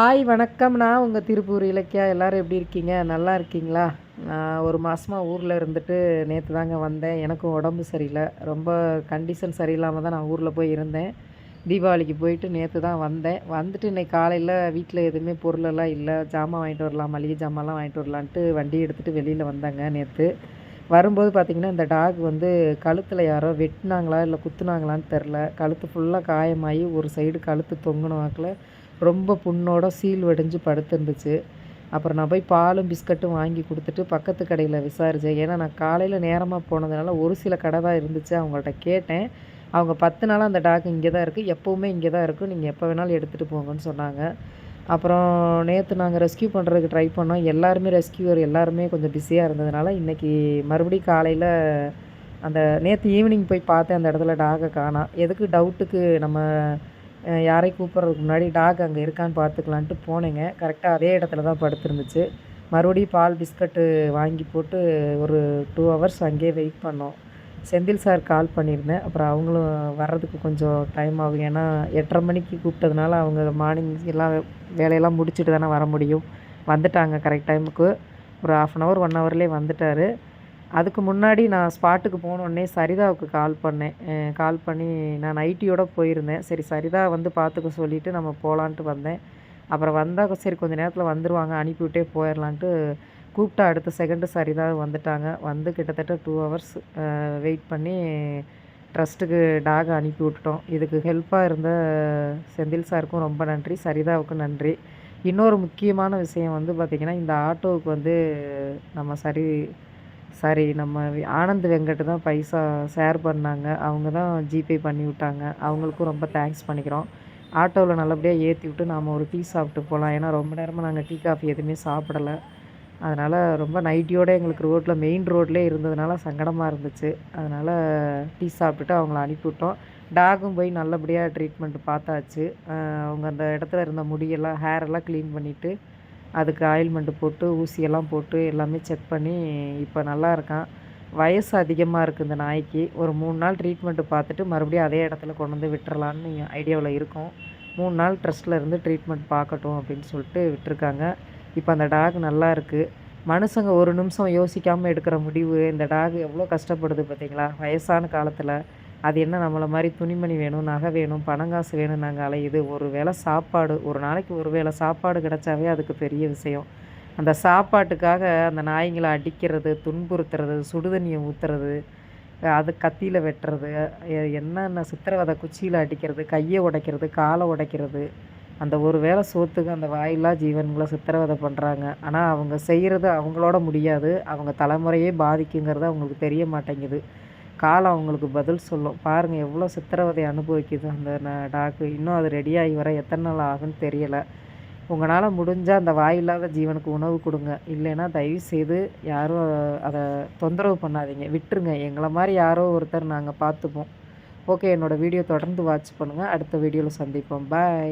Hi வணக்கம் நான் உங்கள் திருப்பூர் இலக்கியா எல்லோரும் எப்படி இருக்கீங்க? நல்லா இருக்கீங்களா? நான் ஒரு மாதமாக ஊரில் இருந்துட்டு நேற்று தாங்க வந்தேன். எனக்கும் உடம்பு சரியில்லை. ரொம்ப கண்டிஷன் சரியில்லாமல் தான் நான் ஊரில் போய் இருந்தேன். தீபாவளிக்கு போயிட்டு நேற்று தான் வந்தேன். வந்துட்டு இன்றைக்கி காலையில் வீட்டில் எதுவுமே பொருளெல்லாம் இல்லை. ஜாமான் வாங்கிட்டு வரலாம் மளிகை ஜாமான்லாம் வாங்கிட்டு வரலான்ட்டு வண்டி எடுத்துகிட்டு வெளியில் வந்தாங்க நேற்று வரும்போது பார்த்திங்கன்னா இந்த டாக் வந்து கழுத்தில் யாரோ வெட்டினாங்களா இல்லை குத்துனாங்களான்னு தெரில கழுத்து ஃபுல்லாக காயமாகி ஒரு சைடு கழுத்து தொங்கின வாக்கில். ரொம்ப புண்ணோட சீல் வடிஞ்சு படுத்துருந்துச்சு. அப்புறம் நான் போய் பாலும் பிஸ்கட்டும் வாங்கி கொடுத்துட்டு பக்கத்து கடையில் விசாரித்தேன் ஏன்னா நான் காலையில் நேரமாக போனதுனால ஒரு சில கடை தான் இருந்துச்சு. அவங்கள்ட்ட கேட்டேன். அவங்க பத்து நாளாக அந்த டாக் இங்கே தான் இருக்குது எப்போவுமே இங்கே தான் இருக்கும். நீங்கள் எப்போ வேணாலும் எடுத்துகிட்டு போங்கன்னு சொன்னாங்க. அப்புறம் நேற்று நாங்கள் ரெஸ்கியூ பண்ணுறதுக்கு ட்ரை பண்ணோம். எல்லாருமே ரெஸ்கியூவர் எல்லாருமே கொஞ்சம் பிஸியாக இருந்ததுனால இன்றைக்கி மறுபடியும் காலையில் அந்த நேற்று ஈவினிங் போய் பார்த்தேன் அந்த இடத்துல டாகை காணாம் எதுக்கு டவுட்டுக்கு நம்ம யாரையும் கூப்பிட்றதுக்கு முன்னாடி டாக் அங்கே இருக்கான்னு பார்த்துக்கலான்ட்டு போனேங்க. கரெக்டாக அதே இடத்துல தான் படுத்துருந்துச்சு. மறுபடியும் பால் பிஸ்கட்டு வாங்கி போட்டு ஒரு டூ ஹவர்ஸ் அங்கேயே வெயிட் பண்ணோம். செந்தில் சார் கால் பண்ணியிருந்தேன். அப்புறம் அவங்களும் வர்றதுக்கு கொஞ்சம் டைம் ஆகும் ஏன்னா எட்டரை மணிக்கு கூப்பிட்டதுனால அவங்க மார்னிங் எல்லாம் வேலையெல்லாம் முடிச்சுட்டு தானே வர முடியும். வந்துட்டாங்க கரெக்ட் டைமுக்கு ஒரு ஆஃப் அன் ஹவர் ஒன் ஹவர்லேயே வந்துட்டார். அதுக்கு முன்னாடி நான் ஸ்பாட்டுக்கு போனோடனே சரிதாவுக்கு கால் பண்ணேன். கால் பண்ணி நான் நைட்டியோடு போயிருந்தேன். சரி சரிதா வந்து பார்த்துக்க சொல்லிவிட்டு நம்ம போகலான்ட்டு வந்தேன். அப்புறம் வந்தால் சரி கொஞ்சம் நேரத்தில் வந்துடுவாங்க அனுப்பிவிட்டே போயிடலான்ட்டு கூப்பிட்டா அடுத்த செகண்டு சரிதா வந்துட்டாங்க. வந்து கிட்டத்தட்ட டூ ஹவர்ஸ் வெயிட் பண்ணி ட்ரஸ்ட்டுக்கு டாக் அனுப்பி விட்டுட்டோம். இதுக்கு ஹெல்ப்பாக இருந்த செந்தில் சாருக்கும் ரொம்ப நன்றி சரிதாவுக்கும் நன்றி. இன்னொரு முக்கியமான விஷயம் வந்து பார்த்திங்கன்னா இந்த ஆட்டோவுக்கு வந்து நம்ம சரி சரி நம்ம ஆனந்த் வெங்கட் தான் பைசா ஷேர் பண்ணாங்க. அவங்க தான் ஜிபே பண்ணி விட்டாங்க. அவங்களுக்கும் ரொம்ப தேங்க்ஸ் பண்ணிக்கிறோம். ஆட்டோவில் நல்லபடியாக ஏற்றி விட்டு நாம் ஒரு டீ சாப்பிட்டு போகலாம் ஏன்னா ரொம்ப நேரமாக நாங்கள் டீ காஃபி எதுவுமே சாப்பிடலை. அதனால் ரொம்ப நைட்டியோடு எங்களுக்கு ரோட்டில் மெயின் ரோட்லேயே இருந்ததுனால சங்கடமாக இருந்துச்சு. அதனால் டீ சாப்பிட்டுட்டு அவங்கள அனுப்பிவிட்டோம் டாகும் போய் நல்லபடியாக ட்ரீட்மெண்ட் பார்த்தாச்சு. அவங்க அந்த இடத்துல இருந்த முடியெல்லாம் ஹேரெல்லாம் க்ளீன் பண்ணிவிட்டு அதுக்கு ஆயில்மெண்ட்டு போட்டு ஊசியெல்லாம் போட்டு எல்லாமே செக் பண்ணி இப்போ நல்லா இருக்கான். வயசு அதிகமாக இருக்குது இந்த நாய்க்கு. ஒரு மூணு நாள் ட்ரீட்மெண்ட்டு பார்த்துட்டு மறுபடியும் அதே இடத்துல கொண்டு வந்து விட்டுறலான்னு ஐடியாவில் இருக்கும். மூணு நாள் ட்ரஸ்ட்டில் இருந்து ட்ரீட்மெண்ட் பார்க்கட்டும் அப்படின்னு சொல்லிட்டு விட்டுருக்காங்க. இப்போ அந்த டாக் நல்லா இருக்குது மனுஷங்க ஒரு நிமிஷம் யோசிக்காமல் எடுக்கிற முடிவு இந்த டாக் எவ்வளோ கஷ்டப்படுது பார்த்தீங்களா வயசான காலத்தில் அது என்ன நம்மளை மாதிரி துணிமணி வேணும் நகை வேணும் பணங்காசு வேணும் நாங்கள் அலையுது. ஒரு வேளை சாப்பாடு ஒரு நாளைக்கு ஒரு வேளை சாப்பாடு கிடச்சாவே அதுக்கு பெரிய விஷயம். அந்த சாப்பாட்டுக்காக அந்த நாய்ங்களை அடிக்கிறது துன்புறுத்துறது சுடுதண்ணியை ஊற்றுறது அது கத்தியில் வெட்டுறது என்னென்ன சித்திரவதை குச்சியில் அடிக்கிறது கையை உடைக்கிறது காலை உடைக்கிறது அந்த ஒரு வேளை சோத்துக்கு அந்த வாயில்லா ஜீவன்களை சித்திரவதை பண்ணுறாங்க ஆனால் அவங்க செய்கிறது அவங்களோட முடியாது. அவங்க தலைமுறையே பாதிக்குங்கிறது அவங்களுக்கு தெரிய மாட்டேங்குது. காலம் அவங்களுக்கு பதில் சொல்லும். பாருங்கள் எவ்வளோ சித்திரவதை அனுபவிக்குது அந்த டாக்கு இன்னும் அது ரெடியாகி வர எத்தனை நாள் ஆகுன்னு தெரியலை. உங்களால் முடிஞ்சால் அந்த வாயில்லாத ஜீவனுக்கு உணவு கொடுங்க. இல்லைன்னா தயவுசெய்து யாரும் அதை தொந்தரவு பண்ணாதீங்க. விட்டுருங்க. எங்களை மாதிரி யாரோ ஒருத்தர் நாங்கள் பார்த்துப்போம். ஓகே என்னோடய வீடியோ தொடர்ந்து வாட்ச் பண்ணுங்கள் அடுத்த வீடியோவில் சந்திப்போம். பாய்